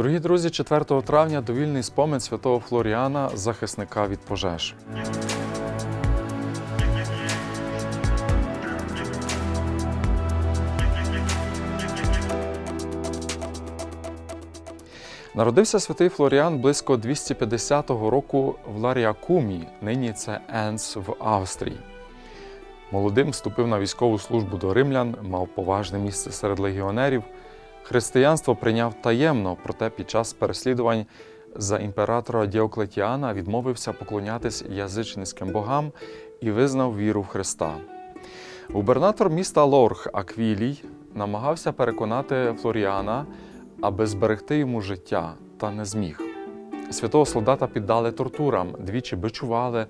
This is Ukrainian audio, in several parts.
Дорогі друзі, 4 травня довільний спомин святого Флоріана, захисника від пожеж. Народився святий Флоріан близько 250 року в Ларіакумі, нині це Енс в Австрії. Молодим вступив на військову службу до римлян, мав поважне місце серед легіонерів. Християнство прийняв таємно, проте під час переслідувань за імператора Діоклетіана відмовився поклонятись язичницьким богам і визнав віру в Христа. Губернатор міста Лорх Аквілій намагався переконати Флоріана, аби зберегти йому життя, та не зміг. Святого солдата піддали тортурам, двічі бичували,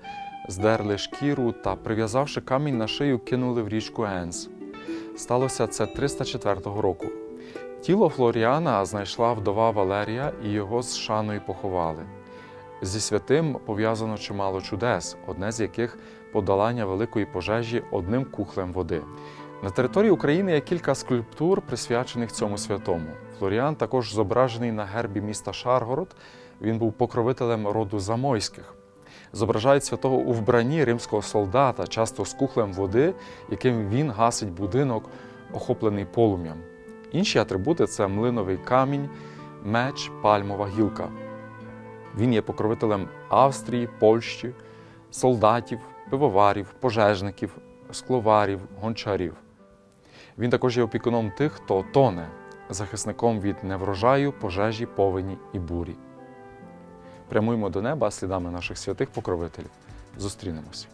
здерли шкіру та, прив'язавши камінь на шию, кинули в річку Енс. Сталося це 304 року. Тіло Флоріана знайшла вдова Валерія і його з шаною поховали. Зі святим пов'язано чимало чудес, одне з яких подолання великої пожежі одним кухлем води. На території України є кілька скульптур, присвячених цьому святому. Флоріан також зображений на гербі міста Шаргород. Він був покровителем роду Замойських. Зображають святого у вбранні римського солдата, часто з кухлем води, яким він гасить будинок, охоплений полум'ям. Інші атрибути це млиновий камінь, меч, пальмова гілка. Він є покровителем Австрії, Польщі, солдатів, пивоварів, пожежників, скловарів, гончарів. Він також є опікуном тих, хто тоне, захисником від неврожаю, пожежі, повені і бурі. Прямуємо до неба слідами наших святих покровителів. Зустрінемось.